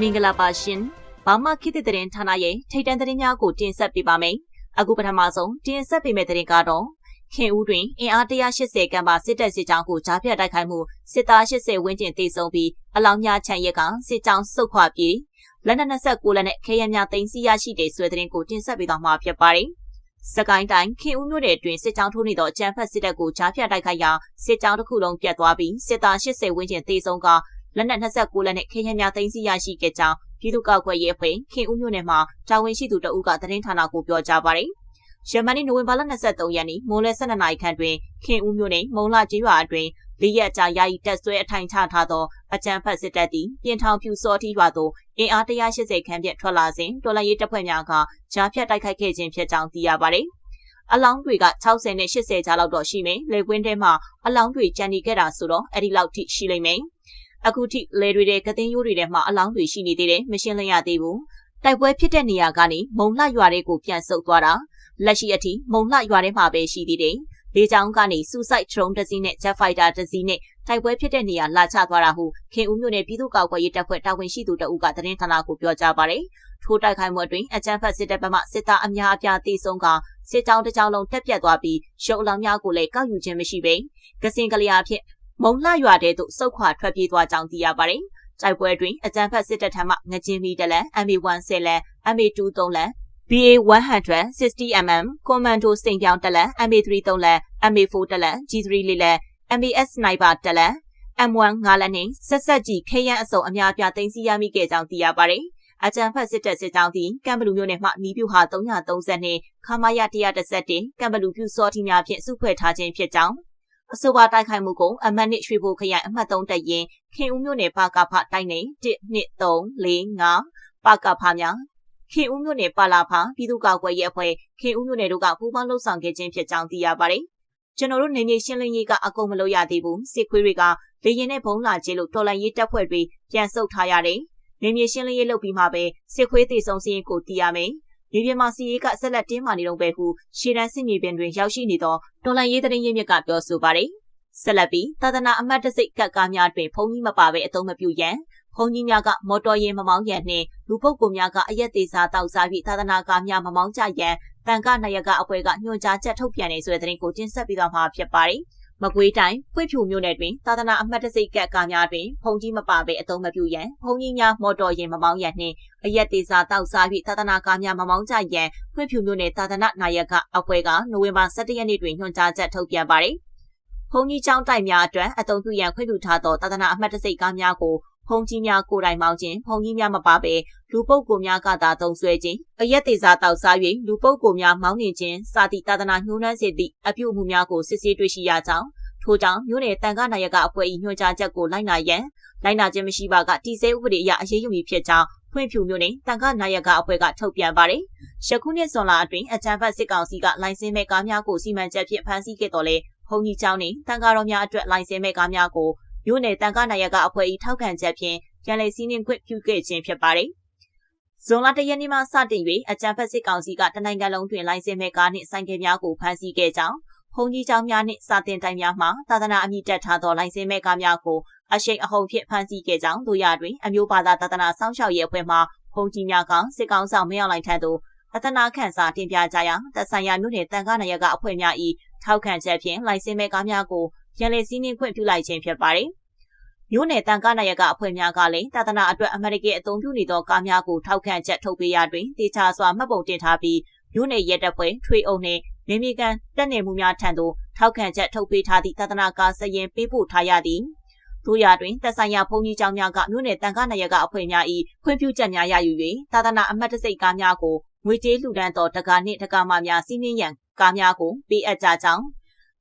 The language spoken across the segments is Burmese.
မင်္ဂလာပါရှင်။ဘာမှခေတ်သစ်သတင်းဌာနရဲ့ထိတ်တန့်သတင်းများကိုတင်ဆက်ပေးပါမယ်။အခုပထမဆုံးတင်ဆက်ပေးမယ့်သတင်းကတော့ခင်ဦးတွင်အင်အား180ကံပါစစ်တပ်စစ်ကြောင်းကိုကြားဖြတ်တိုက်ခိုက်မှုစစ်သား80ဝန်းကျင်သေဆုံးပြီးအလောင်းများချန်ရက်ကစစ်ကြောင်းစုတ်ခွာပြီးလက်နက်29လက်နဲ့ခဲယမ်းများတင်စီရရှိတဲ့ဆွဲသတင်းကိုတင်ဆက်ပေးသွားမှာဖြစ်ပါတယ်။စကိုင်းတိုင်းခင်ဦးမြို့နယ်တွင်စစ်ကြောင်းထိုးနေသောကြမ်းဖက်စစ်တပ်ကိုကြားဖြတ်တိုက်ခိုက်ရာစစ်ကြောင်းတစ်ခုလုံးပြတ်သွားပြီးစစ်သား80ဝန်းကျင်သေဆုံးက လက်နက်29လက်နဲ့ခဲယမ်းများသိမ်းဆည်းရရှိခဲ့ကြောင်းပြည်သူ့ကောက်ွယ်ရေးအဖွဲ့ခင်ဦးမြို့နယ်မှာတာဝန်ရှိသူတဦးကသတင်းဌာနကိုပြောကြားပါတယ်။ယမန်နေ့နိုဝင်ဘာလ23ရက်နေ့မိုးလယ်12နာရီခန့်တွင်ခင်ဦးမြို့နယ်မုံလာကျေးရွာအတွင်းလေးရက်ကြာယာယီတက်ဆွဲအထိုင်ချထားသောအကြံဖတ်စစ်တပ်သည်ပြင်ထောင်ဖြူစောတိရွာသို့အင်အား180ခန်းဖြင့်ထွက်လာစဉ်တော်လိုင်းရေးတပ်ဖွဲ့များကကြားဖြတ်တိုက်ခိုက်ခဲ့ခြင်းဖြစ်ကြောင်းသိရပါတယ်။အလောင်းတွေက60နဲ့80ကြားလောက်တော့ရှိမယ်။လေကွင်းထဲမှာအလောင်းတွေကျန်နေခဲ့တာဆိုတော့အဲ့ဒီလောက်ထိရှိလိမ့်မယ်။ အခုထိလဲတွေတဲ့ကသိန်းရိုးတွေထဲမှာအလောင်းတွေရှိနေသေးတယ်မရှင်းလင်းရသေးဘူးတိုက်ပွဲဖြစ်တဲ့နေရာကနေမုံလှရွာတွေကိုပြန်ဆုတ်သွားတာလက်ရှိအထိမုံလှရွာထဲမှာပဲရှိသေးတယ်လေကြောင်းကနေစူဆိုက်ဒရုန်းတစ်စီးနဲ့ Jet Fighter တစ်စီးနဲ့တိုက်ပွဲဖြစ်တဲ့နေရာလာချသွားတာဟုခင်ဦးမြို့နယ်ပြည်သူ့ကောက်ွယ်ရေးတပ်ဖွဲ့တာဝန်ရှိသူတအုပ်ကသတင်းဌာနကိုပြောကြားပါတယ်။ထိုးတိုက်ခိုက်မှုအတွင်းအကြမ်းဖက်စစ်တပ်ဘက်မှစစ်သားအများအပြားတေဆုံးကစစ်ကြောင်းတစ်ကြောင်းလုံးတက်ပြတ်သွားပြီးရုပ်အလောင်းများကိုလည်းကောက်ယူခြင်းမရှိဘဲကစင်ကလျာဖြင့် မုံလှရွာတဲသို့စုတ်ခွာထွက်ပြေးသွားကြောင်းသိရပါတယ်။တိုက်ပွဲတွင်အကြမ်းဖက်စစ်တပ်ထံမှငကြင်းမီတလန် MA1 လန် MA2 3လန် BA100 60mm ကွန်မန်ဒိုစိန်ပြောင်းတလန် MA3 3လန် MA4 တလန် G3 လေးလန် MAS sniper တလန် M1 5လက်နှင့်ဆက်ဆက်ကြီးခရမ်းအစုံအများပြသိမ်းဆည်းရမိခဲ့ကြောင်းသိရပါတယ်။အကြံဖတ်စစ်တပ်စစ်ကြောင်းသည်ကံဘလူမျိုးနယ်မှနီးပြူဟာ330နှင့်ခမာယ131ကံဘလူပြူစောတိများဖြင့်စုဖွဲ့ထားခြင်းဖြစ်ကြောင်း အဆိုပါတိုက်ခိုက်မှုကိုအမှတ်နှစ်ရွှေဘိုခရိုင်အမှတ်3တပ်ရင်ခင်ဦးမြို့နယ်ပါကဖတိုက်နေ1 2 3 4 5ပါကဖများခင်ဦးမြို့နယ်ပါလာဖပြည်သူ့ကောက်ွယ်ရေးအဖွဲ့ခင်ဦးမြို့နယ်တို့ကပူးပေါင်းလှုပ်ဆောင်ခဲ့ခြင်းဖြစ်ကြောင်းသိရပါတယ်။ကျွန်တော်တို့နေမြေရှင်းလင်းရေးကအကုန်မလုပ်ရသေးဘူးစစ်ခွေးတွေကလေရင်နဲ့ဘုံလာကျလို့တော်လန်ရေးတပ်ဖွဲ့တွေပြန်ဆုတ်ထားရတယ်။နေမြေရှင်းလင်းရေးလုပ်ပြီးမှပဲစစ်ခွေးတေဆုံးစည်းကိုတီးရမယ်။ မြေပြင်မှာစီရေးကဆက်လက်တင်းမာနေတော့ပဲဟုရှေ့တန်းစစ်မြေပြင်တွင်ရောက်ရှိနေသောတော်လန်ရေးသတင်းရင်းမြစ်ကပြောဆိုပါတယ်။ဆက်လက်ပြီးသာသနာအမတ်တစိတ်ကတ်ကားများတွင်ဖုန်ကြီးမပါဘဲအသုံးမပြုရန်ဖုန်ကြီးများကမော်တော်ယာဉ်မမောင်းရန်နှင့်လူပုဂ္ဂိုလ်များကအရက်သေးစားတောက်စားပြီးသာသနာကားများမမောင်းကြရန်တန်ကနာယကအဖွဲ့ကညွှန်ကြားချက်ထုတ်ပြန်နေဆိုတဲ့သတင်းကိုတင်ဆက်ပြီးတော့မှာဖြစ်ပါတယ်။ မကွေးတိုင်းဖွင့်ဖြူမြို့နယ်တွင်သာသနာအမှတ်တစိတ်ကပ်ကားများတွင်ဖုန်ကြီးမပါဘဲအသုံးမပြုရန်ဖုန်ကြီးများမော်တော်ယာဉ်မမောင်းရန်နှင့်အရက်သေးစာတောက်စား၍သာသနာကားများမမောင်းကြရန်ဖွင့်ဖြူမြို့နယ်သာသနာနာယကအဖွဲ့ကနိုဝင်ဘာ17ရက်နေ့တွင်ညွှန်ကြားချက်ထုတ်ပြန်ပါသည်။ဖုန်ကြီးကျောင်းတိုက်များအတွက်အသုံးပြုရန်ခွင့်ပြုထားသောသာသနာအမှတ်တစိတ်ကားများကို ဖုန်ကြီးများကိုယ်တိုင်မောင်းခြင်းဖုန်ကြီးများမပါဘဲလူပုဂ္ဂိုလ်များကသာသုံးဆွဲခြင်းအရက်သေးစားတောက်စား၍လူပုဂ္ဂိုလ်များမောင်းနှင်ခြင်းစာတိသာသနာညှိုးနှမ်းစေသည့်အပြုအမူများကိုစစ်ဆေးတွေ့ရှိရကြောင်းထို့ကြောင့်မြို့နယ်တန်ခါနိုင်ရကအဖွဲ့၏ညွှန်ကြားချက်ကိုလိုက်နာရန်လိုက်နာခြင်းမရှိပါကတီစဲဥပဒေအရအရေးယူမည်ဖြစ်ကြောင်းဖွင့်ဖြူမြို့နယ်တန်ခါနိုင်ရကအဖွဲ့ကထုတ်ပြန်ပါတယ်။ယခုနှစ်ဇွန်လအတွင်းအကြံဖတ်စစ်ကောင်စီကလိုင်စင်မဲ့ကားများကိုစီမံချက်ဖြင့်ဖမ်းဆီးခဲ့တော်လဲဘုံကြီးကျောင်းနှင့်တန်ခါတော်များအတွက်လိုင်စင်မဲ့ကားများကို မြို့နယ်တန်ခါနိုင်ရကအဖွဲ့၏ထောက်ခံချက်ဖြင့်ပြန်လည်စီးနှင်ခွင့်ပြုခဲ့ခြင်းဖြစ်ပါတယ်။ဇွန်လတရက်နေ့မှစတင်၍အကြံဖက်စစ်ကောင်စီကတနိုင်ငံလုံးတွင်လိုင်စင်မဲ့ကားနှင့်ဆိုင်ကယ်များကိုဖမ်းဆီးခဲ့ကြောင်းဘုံကြီးကျောင်းများနှင့်စာတင်တိုင်များမှသာသနာအမိတက်ထားသောလိုင်စင်မဲ့ကားများကိုအရှိန်အဟုန်ဖြင့်ဖမ်းဆီးခဲ့ကြောင်းတို့ရတွင်အမျိုးဘာသာသာသနာစောင့်ရှောက်ရေးအဖွဲ့မှဘုံကြီးများကစစ်ကောင်ဆောင်မရောက်လိုက်ထံသို့အသနာခန့်စာတင်ပြကြရာသက်ဆိုင်ရာမြို့နယ်တန်ခါနရကအဖွဲ့များ၏ထောက်ခံချက်ဖြင့်လိုင်စင်မဲ့ကားများကို ပြန်လည်စီးနှင်းခွင့်ပြုလိုက်ခြင်းဖြစ်ပါတယ်။မြို့နယ်တန်ခါနရကအဖွဲ့များကလည်းသာသနာအတွက်အမေရိကန်အသုံးပြုနေသောကားများကိုထောက်ခံချက်ထုတ်ပေးရာတွင်တေချာစွာမှတ်ပုံတင်ထားပြီးမြို့နယ်ရဲတပ်ဖွဲ့ထွေအုပ်နှင့်နေမီကန်တက်နေမှုများထံသို့ထောက်ခံချက်ထုတ်ပေးထားသည့်သာသနာကားစရင်ပေးပို့ထားရသည်တို့ရတွင်သက်ဆိုင်ရာဘုန်းကြီးကျောင်းများကမြို့နယ်တန်ခါနရကအဖွဲ့များ၏ခွင့်ပြုချက်များရယူ၍သာသနာအမတ်တစိတ်ကားများကိုငွေကြေးလှူဒန်းသောတကာနှင့်တကာမများစီးနှင်းရန်ကားများကိုပေးအပ်ကြကြောင်း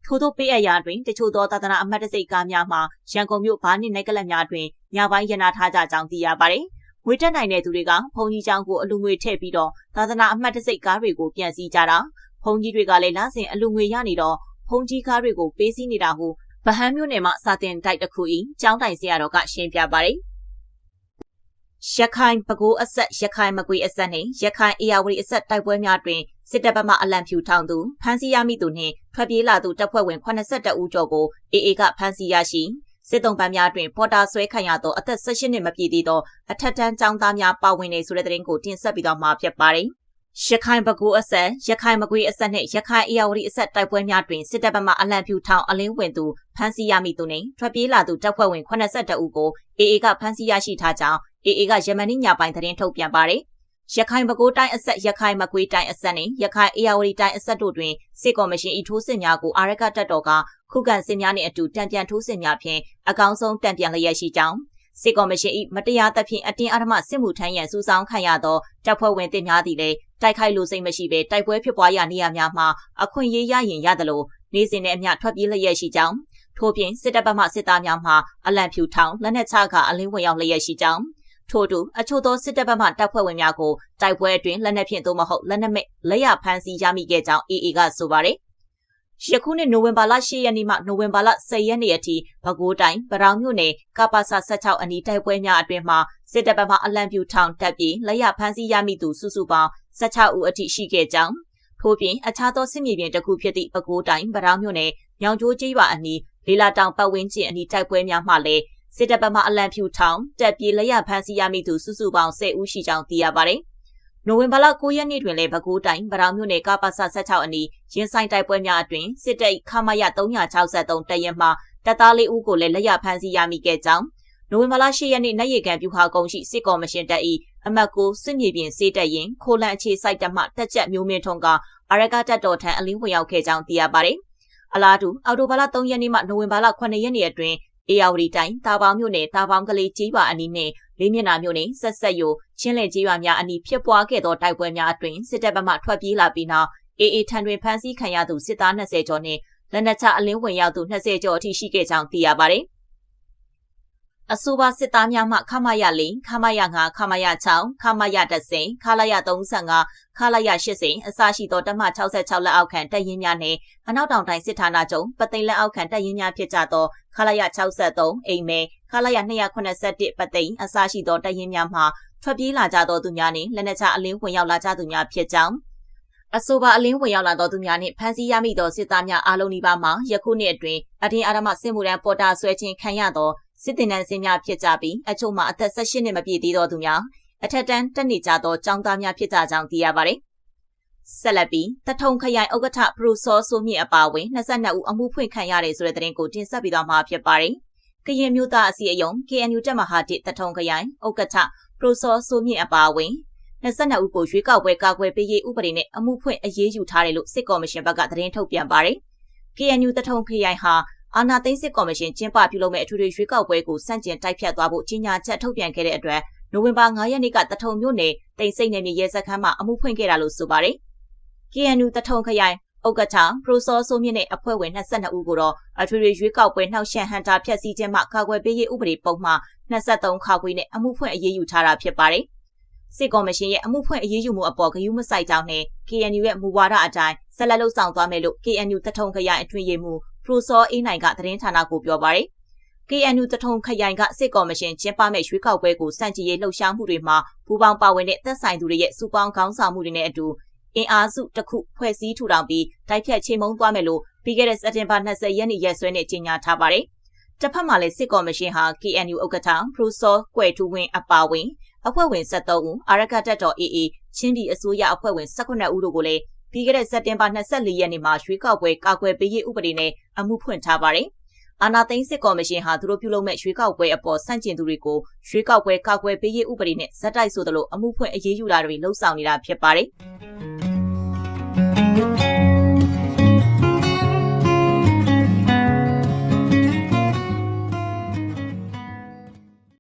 ထို့သောပေးအပ်ရာတွင်တချို့သောသာသနာအမတ်တစိတ်ကားများမှာရန်ကုန်မြို့ဘာနှင့်နိုင်ကလပ်များတွင်ညပိုင်းရနာထားကြကြောင်းသိရပါသည်ငွေတက်နိုင်တဲ့သူတွေကဘုံကြီးကျောင်းကိုအလူငွေထည့်ပြီးတော့သာသနာအမှတ်တစိတ်ကားတွေကိုပြန်စည်းကြတာဘုံကြီးတွေကလည်းလစဉ်အလူငွေရနေတော့ဘုံကြီးကားတွေကိုပေးစည်းနေတာဟုဗဟန်းမြို့နယ်မှာစာတင်တိုက်တစ်ခု၏ကျောင်းတိုင်ဆရာတော်ကရှင်းပြပါတယ်ရခိုင်ပဲခူးအဆက်ရခိုင်မကွေအဆက်နှင့်ရခိုင်အေယာဝတီအဆက်တိုက်ပွဲများတွင် စစ်တပ်ဘက်မှအလံဖြူထောင်သူဖမ်းဆီးရမိသူနှင့်ထွက်ပြေးလာသူတပ်ဖွဲ့ဝင်82ဦးကျော်ကိုအေအေကဖမ်းဆီးရရှိစစ်တုံးပန်းများတွင်ပေါ်တာဆွဲခံရသောအသက်16နှစ်မပြည့်သေးသောအထက်တန်းကျောင်းသားများပါဝင်နေဆိုတဲ့သတင်းကိုတင်ဆက်ပြီးတော့မှာဖြစ်ပါတယ်။ရခိုင်ဘကူအဆက်ရခိုင်မကွေးအဆက်နှင့်ရခိုင်အေယာဝတီအဆက်တိုက်ပွဲများတွင်စစ်တပ်ဘက်မှအလံဖြူထောင်အလင်းဝင်သူဖမ်းဆီးရမိသူနှင့်ထွက်ပြေးလာသူတပ်ဖွဲ့ဝင်82ဦးကို AA ကဖမ်းဆီးရရှိထားကြောင်း AA ကယမန်နေ့ညပိုင်းသတင်းထုတ်ပြန်ပါတယ်။ ရခိုင်ပဲခူးတိုင်းအဆက်ရခိုင်မကွေးတိုင်းအဆက်နှင့်ရခိုင်အေယာဝတီတိုင်းအဆက်တို့တွင်စစ်ကော်မရှင်ဤထိုးစစ်များကိုအာရကတပ်တော်ကခုခံစစ်များနှင့်အတူတံပြန်ထိုးစစ်များဖြင့်အကောင်းဆုံးတံပြန်လျက်ရှိကြောင်းစစ်ကော်မရှင်၏မတရားသဖြင့်အတင်းအဓမ္မစစ်မှုထမ်းရန်စူးစောင်းခံရသောတပ်ဖွဲ့ဝင်တင်များသည်လည်းတိုက်ခိုက်လို့စိတ်မရှိဘဲတိုက်ပွဲဖြစ်ပွားရာနေရာများမှာအခွင့်အရေးရရင်ရသလိုနေစဉ်နဲ့အမျှထွက်ပြေးလျက်ရှိကြောင်းထို့ပြင်စစ်တပ်ဘက်မှစစ်သားများမှအလံဖြူထောင်လက်နက်ချကအလင်းဝင်ရောက်လျက်ရှိကြောင်း ထို့တူအချို့သောစစ်တပ်ဘက်မှတပ်ဖွဲ့ဝင်များကိုတိုက်ပွဲအတွင်းလက်နက်ဖြင့်သို့မဟုတ်လက်နက်မဲ့လက်ရဖမ်းဆီးရမိခဲ့ကြောင်း AA ကဆိုပါတယ်ယခုနှစ်နိုဝင်ဘာလ10ရက်နေ့မှနိုဝင်ဘာလ10ရက်နေ့အထိပဲခူးတိုင်းပရောင်မြို့နယ်ကပါစာ16အနီးတိုက်ပွဲများအတွင်မှစစ်တပ်ဘက်မှအလံပြူထောင်တပ်ပြီးလက်ရဖမ်းဆီးရမိသူစုစုပေါင်း16ဦးအထိရှိခဲ့ကြောင်းထို့ပြင်အခြားသောစစ်မြေပြင်တစ်ခုဖြစ်သည့်ပဲခူးတိုင်းပရောင်မြို့နယ်မြောင်ကျိုးကျေးရွာအနီးလေးလာတောင်ပတ်ဝန်းကျင်အနီးတိုက်ပွဲများမှလည်း စစ်တပ်ဘက်မှအလံဖြူထောင်တပ်ပြေးလက်ရဖမ်းဆီးရမိသူစုစုပေါင်း10ဦးရှိကြောင်းသိရပါတယ်။နိုဝင်ဘာလ9ရက်နေ့တွင်လည်းပဲခူးတိုင်းဗရောင်မြို့နယ်ကပ္ပစ16အနီးရင်းဆိုင်တိုက်ပွဲများအတွင်စစ်တပ်ခမရ363တရင်မှတပ်သားလေးဦးကိုလည်းလက်ရဖမ်းဆီးရမိခဲ့ကြောင်းနိုဝင်ဘာလ10ရက်နေ့နိုင်ရီကန်ပြူဟာကုန်းရှိစစ်ကော်မရှင်တပ်၏အမတ်ကိုစစ်မြေပြင်စေးတပ်ရင်ခိုလန်အခြေစိုက်တပ်မှတက်ချက်မျိုးမင်းထုံကအရကတပ်တော်ထံအလင်းဝင်ရောက်ခဲ့ကြောင်းသိရပါတယ်။အလားတူအော်တိုဘာလ3ရက်နေ့မှနိုဝင်ဘာလ9ရက်နေ့အတွင်း အေယာဝတီတိုင်းတာပေါင်းမြို့နယ်တာပေါင်းကလေးကြီးရွာအနီးနှင့်လေးမျက်နှာမြို့နယ်ဆက်ဆက်ယိုချင်းလည်ကြီးရွာများအနီးဖြစ်ပွားခဲ့သောတိုက်ပွဲများအတွင်စစ်တပ်ဘက်မှထွက်ပြေးလာပြီးနောက်အေအေထံတွင်ဖမ်းဆီးခံရသူစစ်သား20ကျော်နှင့်လက်နက်ချအလင်းဝင်ရောက်သူ20ကျော်အထိရှိခဲ့ကြောင်းသိရပါသည်။ အဆိုပါစစ်သားများမှခမရ၄ခမရ၅ခမရ6ခမရ10ခလာရ35ခလာရ80အစရှိသောတမ66လက်အောက်ခံတပ်ရင်းများနှင့်အနောက်တောင်တိုင်းစစ်ဌာနချုပ်ပသိမ်လက်အောက်ခံတပ်ရင်းများဖြစ်ကြသောခလာရ63အိမ်မဲခလာရ281ပသိမ်အစရှိသောတပ်ရင်းများမှထွက်ပြေးလာကြသောသူများနှင့်လက်နက်ချအလင်းဝင်ရောက်လာကြသူများဖြစ်ကြောင်းအဆိုပါအလင်းဝင်ရောက်လာသောသူများနှင့်ဖမ်းဆီးရမိသောစစ်သားများအားလုံးဒီပါမှာယခုနှစ်အတွင်းအထင်အာရမစစ်မှုရန်ပေါ်တာဆွဲခြင်းခံရသော စစ်တင်နန်းစင်းများဖြစ်ကြပြီးအချို့မှာအသက်18နှစ်မပြည့်သေးသောသူများအထက်တန်းတက်နေကြသောចောင်းသားများဖြစ်ကြကြောင်းသိရပါတယ်။ဆက်လက်ပြီးတထုံခရိုင်ဥက္ကဋ္ဌပရိုစောဆိုမြင့်အပါအဝင်22ဦးအမှုဖွင့်ခံရတယ်ဆိုတဲ့သတင်းကိုတင်ဆက်ပြီးတော့မှာဖြစ်ပါတယ်။ကရင်မျိုးသားအစည်းအရုံး KNU တက်မဟာတစ်တထုံခရိုင်ဥက္ကဋ္ဌပရိုစောဆိုမြင့်အပါအဝင်22ဦးကိုရွေးကောက်ပွဲကာကွယ်ပေးရေးဥပဒေနဲ့အမှုဖွင့်အရေးယူထားတယ်လို့စစ်ကော်မရှင်ဘက်ကသတင်းထုတ်ပြန်ပါတယ်။ KNU တထုံခရိုင်ဟာ အာဏာသိမ်းစစ်ကော်မရှင်ကျင်းပပြုလုပ်မဲ့အထွေထွေရွေးကောက်ပွဲကိုစန့်ကျင်တိုက်ဖြတ်သွားဖို့ကြီးညာချက်ထုတ်ပြန်ခဲ့တဲ့အတွက်နိုဝင်ဘာ9ရက်နေ့ကတထုံမြို့နယ်တိမ်စိတ်နယ်မြေရဲစခန်းမှာအမှုဖွင့်ခဲ့တာလို့ဆိုပါတယ်။ KNU တထုံခရိုင်ဥက္ကဋ္ဌပရိုစောဆိုမြင့်နဲ့အဖွဲ့ဝင်22ဦးကိုတော့အထွေထွေရွေးကောက်ပွဲနှောက်ယှက်ဟန်တာဖျက်ဆီးခြင်းမှကာကွယ်ပေးရေးဥပဒေပုံမှန်23ခါခွေနဲ့အမှုဖွင့်အရေးယူထားတာဖြစ်ပါတယ်။စစ်ကော်မရှင်ရဲ့အမှုဖွင့်အရေးယူမှုအပေါ်ဂရုမစိုက်ကြောင်းနဲ့ KNU ရဲ့မူဝါဒအတိုင်းဆက်လက်လှုပ်ဆောင်သွားမယ်လို့ KNU တထုံခရိုင်အတွင်းရေးမှူး ဖရိုစောအေးနိုင်ကသတင်းဌာနကိုပြောပါရယ် KNU တထုံခရိုင်ကစစ်ကော်မရှင်ကျင်းပမဲ့ရွေးကောက်ပွဲကိုစန့်ကျင်ရေးလှုပ်ရှားမှုတွေမှာပူးပေါင်းပါဝင်တဲ့သက်ဆိုင်သူတွေရဲ့စုပေါင်းခေါင်းဆောင်မှုတွေနဲ့အတူအင်အားစုတစ်ခုဖွဲ့စည်းထူထောင်ပြီးတိုက်ဖြတ်ချိန်မုံသွားမယ်လို့ပြီးခဲ့တဲ့စက်တင်ဘာ20ရက်နေ့ရက်စွဲနဲ့ကြေညာထားပါတယ်။တစ်ဖက်မှာလည်းစစ်ကော်မရှင်ဟာ KNU ဥက္ကဋ္ဌဖရူစောကွယ်ထူးဝင်းအပါဝင်အဖွဲ့ဝင်73ဦးအာရကတက်တော် AA ချင်းပြည်အစိုးရအဖွဲ့ဝင်18ဦးတို့ကိုလည်း ပြီးခဲ့တဲ့စက်တင်ဘာ24ရက်နေ့မှာရွေးကောက်ပွဲကာကွယ်ပေးရေးဥပဒေနဲ့အမှုဖွင့်ထားပါတယ်။အာနာသိန်းစစ်ကော်မရှင်ဟာသူတို့ပြုလုပ်မဲ့ရွေးကောက်ပွဲအပေါ်ဆန့်ကျင်သူတွေကိုရွေးကောက်ပွဲကာကွယ်ပေးရေးဥပဒေနဲ့ဇက်တိုက်ဆိုသလိုအမှုဖွင့်အရေးယူတာတွေလှုံ့ဆော်နေတာဖြစ်ပါတယ်။